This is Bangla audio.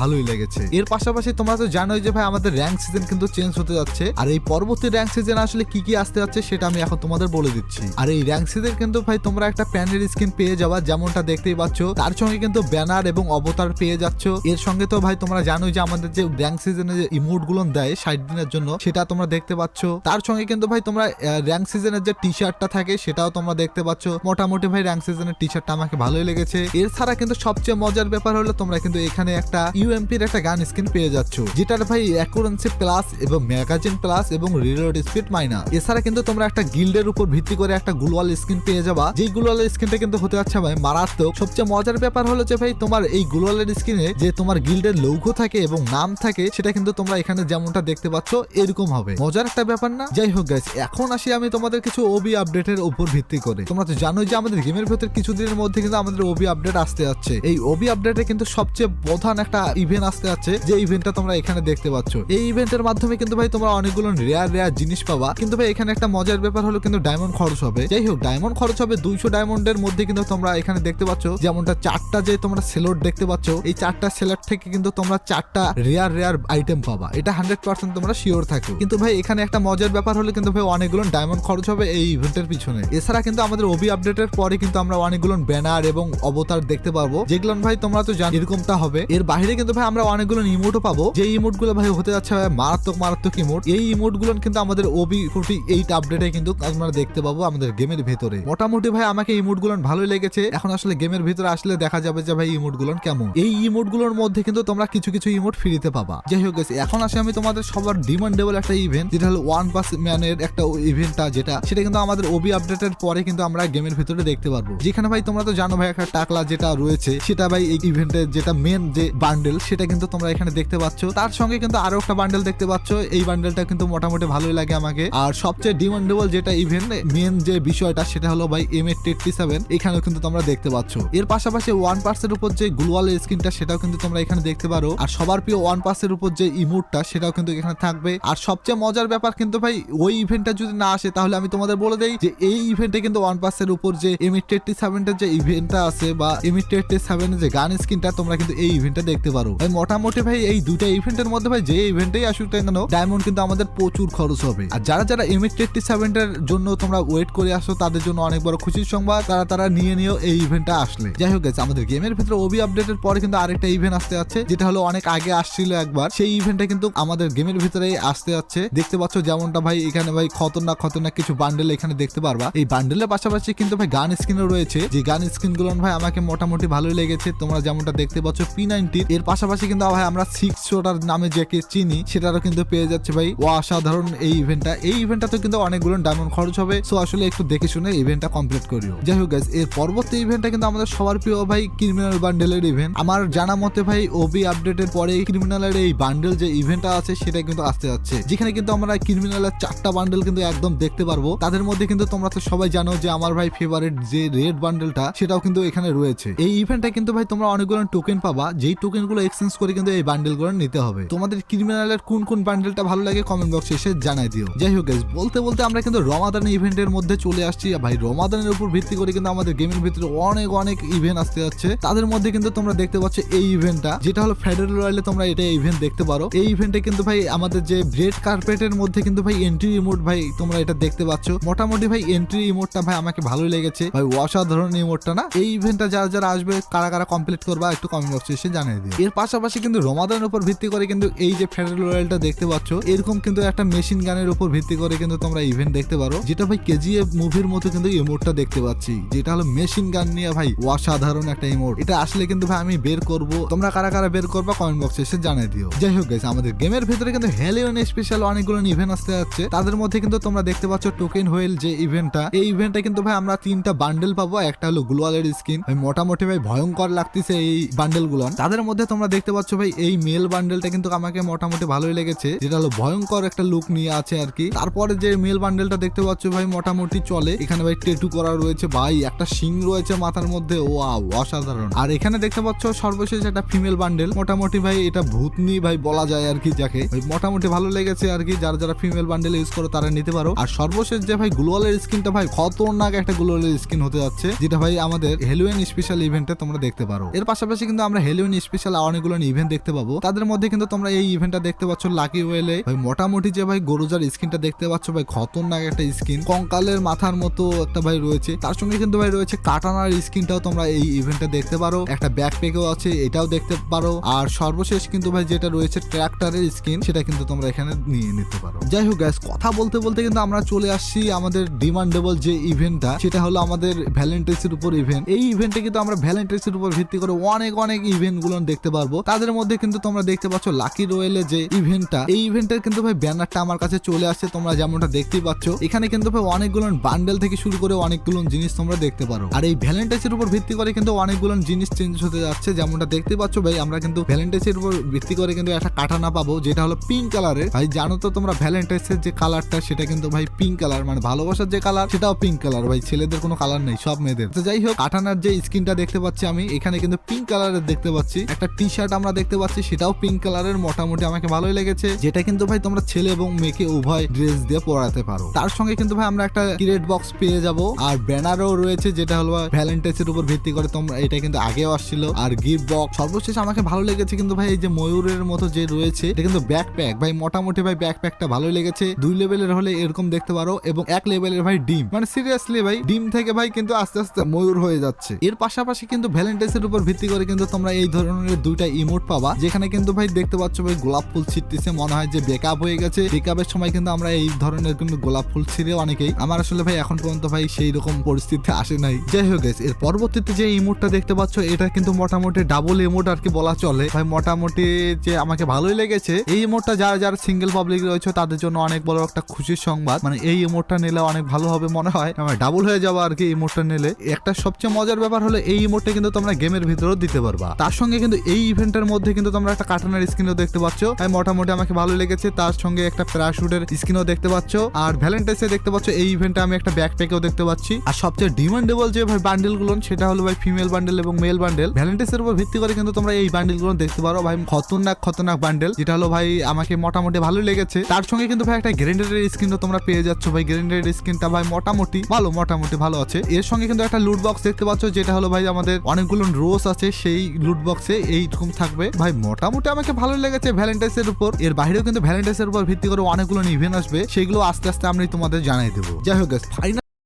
ভালোই লেগেছে। এর পাশাপাশি তোমরা তো জানোই যে ভাই, আমাদের র্যাঙ্ক সিজন কিন্তু চেঞ্জ হতে যাচ্ছে। আর এই পরবর্তী র্যাঙ্ক সিজন আসলে কি কি আসতে যাচ্ছে সেটা আমি এখন তোমাদের বলে দিচ্ছি। আর এই র্যাঙ্ক সিজন কিন্তু ভাই, তোমরা একটা প্যানের স্কিন পেয়ে যাবা, যেমনটা দেখতেই পাচ্ছ। তার সঙ্গে কিন্তু ব্যানার এবং অবতার পেয়ে যাচ্ছ। এর সঙ্গে তো ভাই, তোমরা জানোই যে আমাদের যে র্যাঙ্ক সিজনে যে ইমোটগুলো দেয় ষাট দিনের জন্য, সেটা তোমরা দেখতে পাচ্ছ। তার সঙ্গে কিন্তু ভাই, তোমরা র্যাঙ্ক সিজনের যে টি শার্টটা থাকে, সেটাও তোমরা দেখতে পাচ্ছ। মোটামুটি ভাই র্যাঙ্ক সিজনের টি শার্টটা আমাকে ভালোই লেগেছে। এছাড়া কিন্তু সবচেয়ে মজার ব্যাপার হলো, তোমরা কিন্তু এখানে একটা ইউএমপির একটা গান স্কিন পেয়ে যাচ্ছ, যেটার ভাই অ্যাকুরেন্সি প্লাস এবং ম্যাগাজিন প্লাস এবং রিলোড স্পিড মাইনাস এছাড়া কিন্তু তোমরা একটা গিল্ডের উপর ভিত্তি করে একটা গ্লোয়াল স্কিন পেয়ে যাবা। যেই গ্লোয়াল স্কিনটা কিন্তু হতে যাচ্ছে ভাই মারাত্মক। সবচেয়ে মজার ব্যাপার হলো যে ভাই, তোমার এই গ্লোয়ালের স্কিনে যে তোমার গিল্ডের লৌঘো থাকে এবং নাম থাকে, সেটা কিন্তু তোমরা এখানে যেমনটা দেখতে পাচ্ছ, এরকম হবে। মজার একটা ব্যাপার না? যাই হোক গাইস এখন আসি আমি তোমাদের কিছু ওবি আপডেটের উপর ভিত্তি করে। তোমরা তো জানোই যে আমাদের গেমের ভেতর কিছুদিনের মধ্যে কিন্তু আমাদের ওবি আপডেট আসতে যাচ্ছে। এই ওবি আপডেটে কিন্তু সবচেয়ে প্রধান একটা ইভেন্ট আসতে যাচ্ছে, যে ইভেন্টটা তোমরা এখানে দেখতে পাচ্ছ। এই ইভেন্টের মাধ্যমে কিন্তু ভাই তোমরা অনেকগুলো রেয়ার রেয়ার জিনিস পাবা। কিন্তু ভাই এখানে একটা মজার ব্যাপার হলো কিন্তু ডায়মন্ড খরচ হবে। যাই হোক ডায়মন্ড খরচ হবে দুইশো ডায়মন্ডের মধ্যে কিন্তু তোমরা এখানে দেখতে পাচ্ছ। যেমনটা চারটা যে তোমরা সেলট দেখতে পাচ্ছ, এই চারটা সেলট থেকে কিন্তু তোমরা চারটা রেয়ার রেয়ার আইটেম পাবা। এটা হান্ড্রেড পার্সেন্ট তোমরা শিওর থাকো। কিন্তু ভাই এখানে একটা মজার ব্যাপার হলো কিন্তু ভাই অনেকগুলো ডায়মন্ড খরচ হবে এই ইভেন্টের পিছনে। এছাড়া কিন্তু আমাদের ওবি আপডেটের পরে কিন্তু আমরা অনেকগুলো ব্যানার এবং অবতার দেখতে পারব। যেগুলো ভাই তোমরা তো জানো, এরকমটা হবে। এর বাইরে কিন্তু ভাই আমরা অনেকগুলো ইমোটও পাবো। যে ইমোটগুলো ভাই হতে যাচ্ছে মারাত্মক মারাত্মক ইমোট এই ইমোটগুলো কিন্তু আমাদের ওবি ফোর্টি এইট আপডেটে কিন্তু আমরা দেখতে পাবো আমাদের গেমের ভেতরে। মোটামুটি ভাই আমাকে ইমোটগুলো ভালোই লেগেছে। এখন আসলে গেমের ভিতরে আসলে দেখা যাবে যে ভাই ইমোটগুলো কেমন। এই ইমোটগুলোর মধ্যে কিন্তু তোমরা কিছু কিছু ইমোট ফ্রিতে পাবা। যাই হোক এখন আসে আমি তোমাদের সবার ডিমান্ডেবল একটা ইভেন্ট যেটা হলো ওয়ান পাস ম্যানের একটা ইভেন্টটা যেটা, সেটা কিন্তু আমাদের ওবি আপডেটের পরে কিন্তু আমরা গেমের ভিতরে দেখতে পারব। যেখানে ভাই তোমরা তো জানো ভাই একটা টাকলা যেটা রয়েছে, সেটা ভাই এই ইভেন্টের যেটা মেন যে বান্ডেল সেটা কিন্তু তোমরা এখানে দেখতে পাচ্ছ। তার সঙ্গে কিন্তু আরও একটা বান্ডেল দেখতে পাচ্ছ। এই বান্ডেলটা কিন্তু মোটামুটি ভালোই লাগে আমাকে। আর সবচেয়ে ডিমান্ডেবল যেটা ইভেন্ট মেন যে বিষয়টা, সেটা হলো ভাই এম এ টেট্টি সেভেন এখানেও কিন্তু তোমরা দেখতে পাচ্ছ। এর পাশাপাশি ওয়ান পার্সের উপর যে গ্লোয়াল স্ক্রিনটা সেটাও কিন্তু তোমরা এখানে দেখতে পারো। আর সবার প্রিয় ওয়ান পার্সের উপর যে ইমোটটা সেটাও কিন্তু এখানে থাকবে। আর সবচেয়ে মজার ব্যাপার কিন্তু ভাই, ওই ইভেন্টটা যদি না আসে, তাহলে আমি তোমাদের বলে দেই যে এই ইভেন্টে কিন্তু ওয়ান পার্সের উপর যে এমি টেট্টি সেভেনের যে ইভেন্টটা আছে, বা এমি টেট্টি সেভেনের যে গান স্ক্রিনটা তোমরা কিন্তু এই ইভেন্টটা দেখতে পারো। ভাই, মোটামুটি ভাই, এই দুটা ইভেন্টের মধ্যে ভাই, যে ইভেন্টেই আসুক না কেন ডায়মন্ড কিন্তু আমাদের প্রচুর খরচ হবে। আর যারা যারা এমি টেট্টি সেভেনের জন্য তোমরা ওয়েট করে আসো, তাদের জন্য অনেক বড় খুশির সংবাদ। তারা তারা নিয়ে নিও এই ইভেন্টটা আসলে। যাই হোক গেছে আমাদের গেমের ভিতরে ওবি আপডেটের পরে কিন্তু আরেকটা ইভেন্ট আসতে যাচ্ছে, যেটা হলো অনেক আগে আসছিল একবার। সেই ইভেন্টটা কিন্তু আমাদের গেমের ভিতরে আসতে যাচ্ছে। দেখতে পাচ্ছ যেমনটা ভাই, এখানে ভাই খতরনাক খতরনাক কিছু বান্ডেল এখানে দেখতে পারবা। এই বান্ডেলের পাশাপাশি কিন্তু ভাই গান স্ক্রিনও রয়েছে। যে গান স্ক্রিনগুলো ভাই, আমাকে মোটামুটি ভালোই লেগেছে। তোমরা যেমনটা দেখতে পাচ্ছ পি নাইনটি এর পাশাপাশি কিন্তু ভাই আমরা সিক্স শোটার নামে যাকে চিনি, সেটারও কিন্তু পেয়ে যাচ্ছে ভাই। ও অসাধারণ এই ইভেন্টটা এই ইভেন্টটাতে কিন্তু অনেকগুলো ডায়মন্ড খরচ হবে। সো আসলে একটু দেখে শুনে ইভেন্টটা কমপ্লিট করিও। যাই হোক এর পরবর্তী ইভেন্টটা কিন্তু আমাদের সবার প্রিয় ভাই ক্রিমিনাল বান্ডেলের ইভেন্ট আমার জানা মতে ভাই ওবি আপডেটের পরে ক্রিমিনালের এই বান্ডেল যে ইভেন্টটা আছে, সেটা কিন্তু আসতে যাচ্ছে। যেখানে কিন্তু আমরা ক্রিমিনালের চারটা বান্ডেল কিন্তু একদম দেখতে পারব। তাদের মধ্যে কিন্তু তোমরা তো সবাই জানো যে আমার ভাই ফেভারিট যে রেড বান্ডেলটা সেটাও কিন্তু এখানে রয়েছে। এই ইভেন্টে কিন্তু ভাই তোমরা অনেকগুলো টোকেন পাবা। যেই টোকেন গুলো এক্সচেঞ্জ করে কিন্তু এই বান্ডেলগুলো নিতে হবে। তোমাদের ক্রিমিনালের কোন কোন বান্ডেলটা ভালো লাগে কমেন্ট বক্সে এসে জানাই দিও। যাই হোক বলতে বলতে আমরা কিন্তু রমাদান ইভেন্টের মধ্যে চলে আসছি। ভাই, রমাদানের উপর ভিত্তি করে কিন্তু আমাদের গেমের ভিতরে অনেক অনেক ইভেন্ট আসতে যাচ্ছে। তাদের মধ্যে কিন্তু তোমরা দেখতে পাচ্ছ এই ইভেন্টটা যেটা হলো ফেডারেল রয়্যালে তোমরা এটা ইভেন্ট দেখতে পারো। এই ইভেন্টে কিন্তু ভাই, আমাদের যে রেড কার্পেটের মধ্যে কিন্তু ভাই এন্ট্রি ইমোট ভাই তোমরা এটা দেখতে পাচ্ছ। মোটামুটি ভাই এন্ট্রি ইমোটটা ভাই আমাকে ভালোই লেগেছে। ভাই, অসাধারণ ইমোটটা না? এই ইভেন্টটা যারা যারা আসবে, কারা কারা কমপ্লিট করবা, একটু কমেন্ট বক্সে এসে জানিয়ে দিও। এর পাশাপাশি কিন্তু রমাদানের উপর ভিত্তি করে কিন্তু এই যে ফেডারেল রয়্যালটা দেখতে পাচ্ছ, এরকম কিন্তু একটা মেশিন গানের উপর ভিত্তি করে কিন্তু তোমরা ইভেন্ট দেখতে পারো। যেটা ভাই কেজিএফ মুভির মতো কিন্তু ইমোটটা দেখতে পাচ্ছি। যেটা হলো মেশিন গান নিয়ে ভাই অসাধারণ একটা ইমোট এটা আসলে কিন্তু ভাই আমি বের করব। তোমরা কারা কারা বের করবা কমেন্ট বক্সে এসে জানিয়ে দিও। যাই হোক গাইস আমাদের গেমের ভিতরে কিন্তু হেলিয়ন স্পেশাল অনেকগুলো ইভেন্ট আসতে যাচ্ছে। তাদের মধ্যে কিন্তু তোমরা দেখতে পাচ্ছ টোকেন হোয়েল যে ইভেন্টটা এই ইভেন্টে কিন্তু ভাই আমরা তিনটা বান্ডেল পাবো। একটা হলো গ্লোয়ালের স্কিন মোটামুটি ভাই ভয়ঙ্কর লাগতেছে এই বান্ডেলগুলো তাদের মধ্যে তোমরা দেখতে পাচ্ছ ভাই, এই মেল বান্ডেলটা কিন্তু আমাকে মোটামুটি ভালোই লেগেছে। যেটা হলো ভয়ঙ্কর একটা লুক নিয়ে আছে আর কি। তারপরে যে মেল বান্ডেলটা দেখতে পাচ্ছ ভাই, মোটামুটি চলে। এখানে ভাই টেটু করা রয়েছে ভাই, একটা শিং রয়েছে মাথার মধ্যে। ও অসাধারণ। আর এখানে দেখতে পাচ্ছ সর্বশেষ একটা ফিমেল বান্ডেল মোটামুটি ভাই, এটা ভূতনি ভাই বলা যায় আর কি যাকে। মোটামুটি ভালো লেগেছে আর কি। যারা যারা ফিমেল বান্ডেল ইউজ করো, তারা নিতে পারো। আর সর্বশেষ যে ভাই গ্লোয়ালের স্কিনটা ভাই, খতরনাক একটা গ্লোয়ালের স্কিন হতে যাচ্ছে। যেটা ভাই আমাদের হেলোইন স্পেশাল ইভেন্টে তোমরা দেখতে পারো। এর পাশাপাশি কিন্তু আমরা হেলোইন স্পেশাল অনেকগুলো ইভেন্ট দেখতে পাবো। তাদের মধ্যে কিন্তু তোমরা এই ইভেন্টটা দেখতে পাচ্ছ লাকি ওয়েলে ভাই, মোটামুটি যে ভাই গরুজার স্কিনটা দেখতে পাচ্ছ, ভাই, খতরনাক একটা স্কিন। কঙ্কালের মাথার মতো একটা ভাই রয়েছে। তার সঙ্গে কিন্তু ভাই রয়েছে কাটানার স্কিনটাও তোমরা এই ইভেন্টে দেখতে পারো। একটা ব্যাকপ্যাকও আছে, এটাও দেখতে পারো। আর সর্বশেষ কিন্তু ভাই যেটা রয়েছে ট্র্যাক্টরের স্কিন সেটা কিন্তু তোমরা এখানে নিয়ে নিতে পারো। যাই হোক গ্যাস কথা বলতে বলতে কিন্তু আমরা চলে আসছি আমাদের ডিমান্ডেবল যে ইভেন্টটা সেটা হলো আমাদের ভ্যালেন্টাইন্সের উপর ইভেন্ট এই ইভেন্টে কিন্তু আমরা ভ্যালেন্টাইন্সের উপর ভিত্তি করে অনেক অনেক ইভেন্টগুলো দেখতে পারব। তাদের মধ্যে কিন্তু তোমরা দেখতে পাচ্ছ লাকি রয়েলে যে ইভেন্টটা, এই ইভেন্টের কিন্তু ভাই ব্যানারটা আমার কাছে চলে আসছে, তোমরা যেমনটা দেখতেই পাচ্ছ। এখানে কিন্তু ভাই অনেকগুলো বান্ডেল থেকে শুরু করে অনেকগুলো জিনিস তোমরা দেখতে পারো। আর এই ভ্যালেন্টাইন্সের উপর ভিত্তি করে কিন্তু অনেকগুলো জিনিস চেঞ্জ হতে যাচ্ছে, যেমনটা দেখতে পাচ্ছ ভাই, আমরা কিন্তু ভ্যালেন্টাইন্সের উপর ভিত্তি করে কিন্তু একটা কাটানা পাবো, যেটা হলো পিঙ্ক কালারের ভাই, জানো তো তোমরা ভ্যালেন্টাইন্সের যে কালারটা সেটা কিন্তু ভাই পিঙ্ক কালার মানে ভালোবাসার যে কালার সেটাও পিঙ্ক কালার ভাই, ছেলেদের কোনো কালার নেই, সব মেয়েদের। তো যাই হোক, কাটানার যে স্কিনটা দেখতে পাচ্ছি আমি, এখানে কিন্তু পিঙ্ক কালারের দেখতে পাচ্ছি। একটা টি শার্ট আমরা দেখতে পাচ্ছি, সেটাও পিঙ্ক কালারের মোটামুটি আমাকে ভালোই লেগেছে। যেটা কিন্তু ভাই তোমরা ছেলে এবং মেয়েকে উভয় ড্রেস দিয়ে পরাতে পারো। তার সঙ্গে কিন্তু ভাই আমরা একটা ক্রিয়েট বক্স পেয়ে যাব, আর ব্যানারও রয়েছে, যেটা হলো ভ্যালেন্টাইন্স এর উপর ভিত্তি করে তোমরা, এটা কিন্তু আগেও আসছিল। আর গিফট বক্স সর্বশেষ আমাকে ভালো লেগেছে কিন্তু ভাই এই যে ময়ূরের মতো যে রয়েছে, এটা কিন্তু ব্যাকপ্যাক ভাই মোটামুটি ভাই ব্যাকপ্যাকটা ভালোই লেগেছে। দুই লেভেলের হলে এরকম দেখতে পারো, এবং এক লেভেলের ভাই ডিম। মানে সিরিয়াসলি ভাই, ডিম থেকে ভাই কিন্তু আস্তে আস্তে ময়ূর হয়ে যাচ্ছে। এর পাশাপাশি কিন্তু ভ্যালেন্টাইন্স এর উপর ভিত্তি করে কিন্তু তোমরা এই ধরনের দুইটা ইমোট পাবা। যেখানে কিন্তু ভাই দেখতে পাচ্ছ ভাই গোলাপ ফুল ছিটতেছে, মনে হয় যে বেকআপ হয়ে গেছে। বেকআপের সময় কিন্তু আমরা এই ধরনের কিন্তু গোলাপ ফুল ছিঁড়ে অনেকেই। আমার আসলে ভাই এখন পর্যন্ত ভাই সেই রকম পরিস্থিতি আসে নাই। যাই হোক এর পরবর্তীতে যে ইমোটটা দেখতে পাচ্ছ, এটা কিন্তু মোটামুটি ডাবল ইমোট আর কি বলা চলে। ভাই মোটামুটি যে আমাকে ভালোই লেগেছে। এই ইমোটটা যারা যারা সিঙ্গেল পাবলিক রয়েছে, তাদের জন্য অনেক বড় একটা খুশির সংবাদ। মানে এই ইমোটটা নিলে অনেক ভালো হবে মনে হয়। ডাবল হয়ে যাওয়া আর কি ইমোটটা নিলে। একটা সবচেয়ে মজার ব্যাপার হলো, এই ইমোটটা কিন্তু তোমরা গেমের ভিতরেও দিতে পারবা। তার সঙ্গে কিন্তু এই ইভেন্টের মধ্যে কিন্তু তোমরা একটা কার্টুনের স্ক্রিনও দেখতে পাচ্ছ। তাই মোটামুটি আমাকে ভালো লেগেছে। তার সঙ্গে একটা প্যারাশুটের স্ক্রিনও দেখতে পাচ্ছ। আর ভ্যালেন্টাইন্সে দেখতে পাচ্ছ, এই ইভেন্টে আমি একটা ব্যাকপ্যাকও দেখতে পাচ্ছি। আর সবচেয়ে ডিমান্ডেবল যে ভাই বান্ডেলগুলো সেটা হলো ভাই ফিমেল বান্ডেল এবং মেল বান্ডেল ভ্যালেন্টাইন্সের উপর ভিত্তি করে কিন্তু তোমরা এই বান্ডেলগুলো দেখতে পারো। ভাই খতরনাক খতরনাক বান্ডেল যেটা হলো ভাই আমাকে মোটামুটি ভালো লেগেছে। তার সঙ্গে কিন্তু ভাই একটা গ্রেন্ডারের স্ক্রিনও তোমরা পেয়ে যাচ্ছ। ভাই গ্রেন্ডারের স্ক্রিনটা ভাই মোটামুটি ভালো মোটামুটি ভালো আছে। এর সঙ্গে কিন্তু একটা লুট বক্স দেখতে পাচ্ছ, যেটা হলো ভাই আমাদের অনেকগুলো রোজ আছে। সেই লুট বক্সে এইরকম থাকবে। ভাই, মোটামুটি আমাকে ভালো লেগেছে ভ্যালেন্টাইন্স এর উপর। এর বাইরেও কিন্তু ভ্যালেন্টাইন্স এর উপর ভিত্তি করে অনেকগুলো ইভেন্ট আসবে। সেগুলো আস্তে আস্তে আমি তোমাদের জানাই দেবো। যাই হোক ফাইনাল